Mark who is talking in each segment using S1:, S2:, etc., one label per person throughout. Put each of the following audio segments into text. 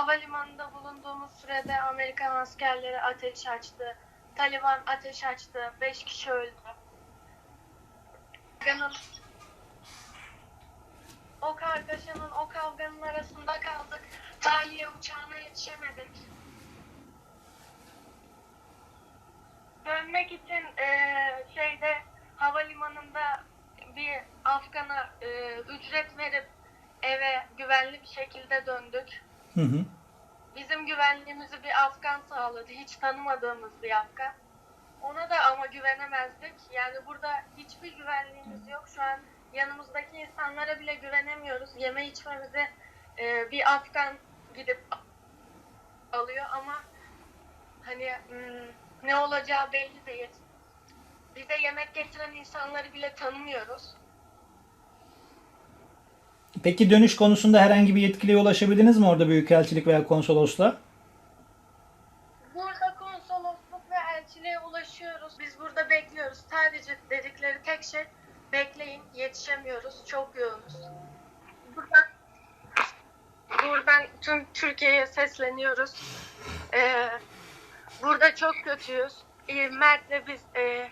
S1: Havalimanında bulunduğumuz sürede Amerikan askerleri ateş açtı. Taliban ateş açtı. Beş kişi öldü. Kavganın, o kargaşanın, o kavganın arasında kaldık. Tahliye uçağına yetişemedik. Dönmek için eee, şeyde havalimanında bir Afgan'a eee, ücret verip eve güvenli bir şekilde döndük.
S2: Hı hı.
S1: Bizim güvenliğimizi bir Afgan sağladı. Hiç tanımadığımız bir Afgan. Ona da ama güvenemezdik. Yani burada hiçbir güvenliğimiz yok. Şu an yanımızdaki insanlara bile güvenemiyoruz. Yeme içmemizi e, bir Afgan gidip alıyor ama hani hmm, ne olacağı belli değil. Bize yemek getiren insanları bile tanımıyoruz.
S2: Peki dönüş konusunda herhangi bir yetkiliye ulaşabildiniz mi orada büyükelçilik veya konsolosluğa?
S1: Burada konsolosluk ve elçiliğe ulaşıyoruz. Biz burada bekliyoruz. Sadece dedikleri tek şey bekleyin, yetişemiyoruz, çok yoğunuz. Buradan, buradan tüm Türkiye'ye sesleniyoruz. Ee, burada çok kötüyüz. Ee, Mert'le biz, e,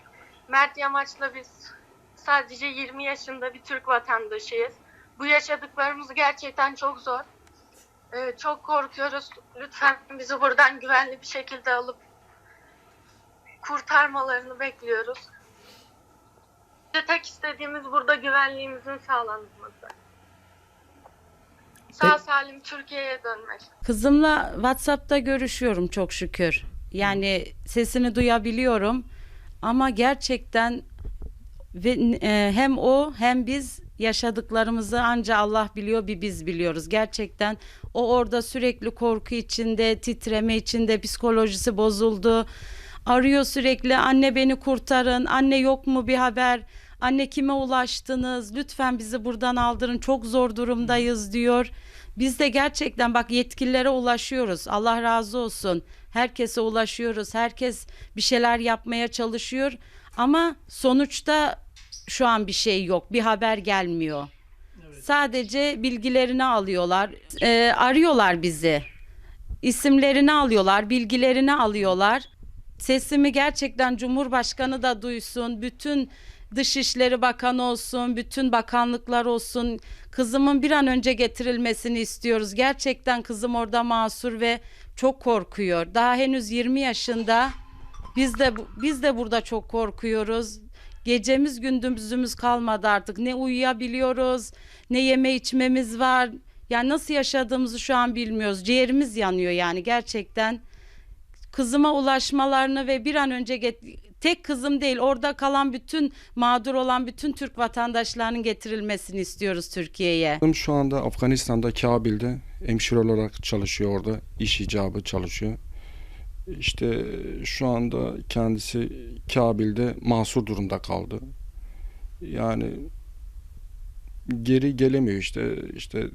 S1: Mert Yamaç'la biz sadece 20 yaşında bir Türk vatandaşıyız. Bu yaşadıklarımız gerçekten çok zor. Ee, çok korkuyoruz. Lütfen bizi buradan güvenli bir şekilde alıp kurtarmalarını bekliyoruz. De tek istediğimiz burada güvenliğimizin sağlanması. Sağ salim Türkiye'ye dönmek.
S3: Kızımla WhatsApp'ta görüşüyorum çok şükür. Yani sesini duyabiliyorum ama gerçekten ve e, hem o hem biz yaşadıklarımızı anca Allah biliyor bir biz biliyoruz. Gerçekten o orada sürekli korku içinde, titreme içinde, psikolojisi bozuldu. Arıyor sürekli anne beni kurtarın, anne yok mu bir haber, anne kime ulaştınız, lütfen bizi buradan aldırın çok zor durumdayız diyor. Biz de gerçekten bak yetkililere ulaşıyoruz. Allah razı olsun. Herkese ulaşıyoruz. Herkes bir şeyler yapmaya çalışıyor. Ama sonuçta şu an bir şey yok. Bir haber gelmiyor. Sadece bilgilerini alıyorlar. Ee, arıyorlar bizi. İsimlerini alıyorlar, bilgilerini alıyorlar. Sesimi gerçekten Cumhurbaşkanı da duysun. Bütün Dışişleri Bakanı olsun, bütün bakanlıklar olsun. Kızımın bir an önce getirilmesini istiyoruz. Gerçekten kızım orada masur ve çok korkuyor. Daha henüz 20 yaşında. Biz de biz de burada çok korkuyoruz. Gecemiz gündüzümüz kalmadı artık. Ne uyuyabiliyoruz, ne yeme içmemiz var. Yani nasıl yaşadığımızı şu an bilmiyoruz. Ciğerimiz yanıyor yani gerçekten kızıma ulaşmalarını ve bir an önce get- tek kızım değil orada kalan bütün mağdur olan bütün Türk vatandaşlarının getirilmesini istiyoruz Türkiye'ye.
S4: Şu anda Afganistan'da Kabil'de hemşire olarak çalışıyor orada. iş icabı çalışıyor. İşte şu anda kendisi Kabil'de mahsur durumda kaldı. Yani geri gelemiyor işte işte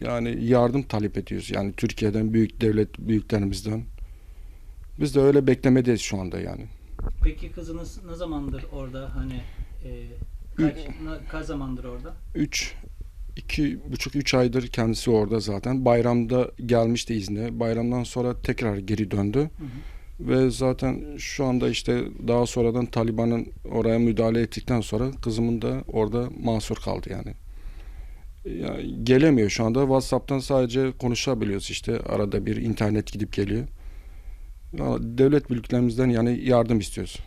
S4: yani yardım talep ediyoruz. Yani Türkiye'den büyük devlet büyüklerimizden. Biz de öyle beklemedeyiz şu anda yani.
S2: Peki kızınız ne zamandır orada hani e, kaç, ne- kaç zamandır orada?
S4: 3 iki buçuk üç aydır kendisi orada zaten. Bayramda gelmişti izne. Bayramdan sonra tekrar geri döndü. Ve zaten şu anda işte daha sonradan Taliban'ın oraya müdahale ettikten sonra kızımın da orada mahsur kaldı yani. Ya, gelemiyor şu anda. WhatsApp'tan sadece konuşabiliyoruz işte. Arada bir internet gidip geliyor. Devlet büyüklerimizden yani yardım istiyoruz.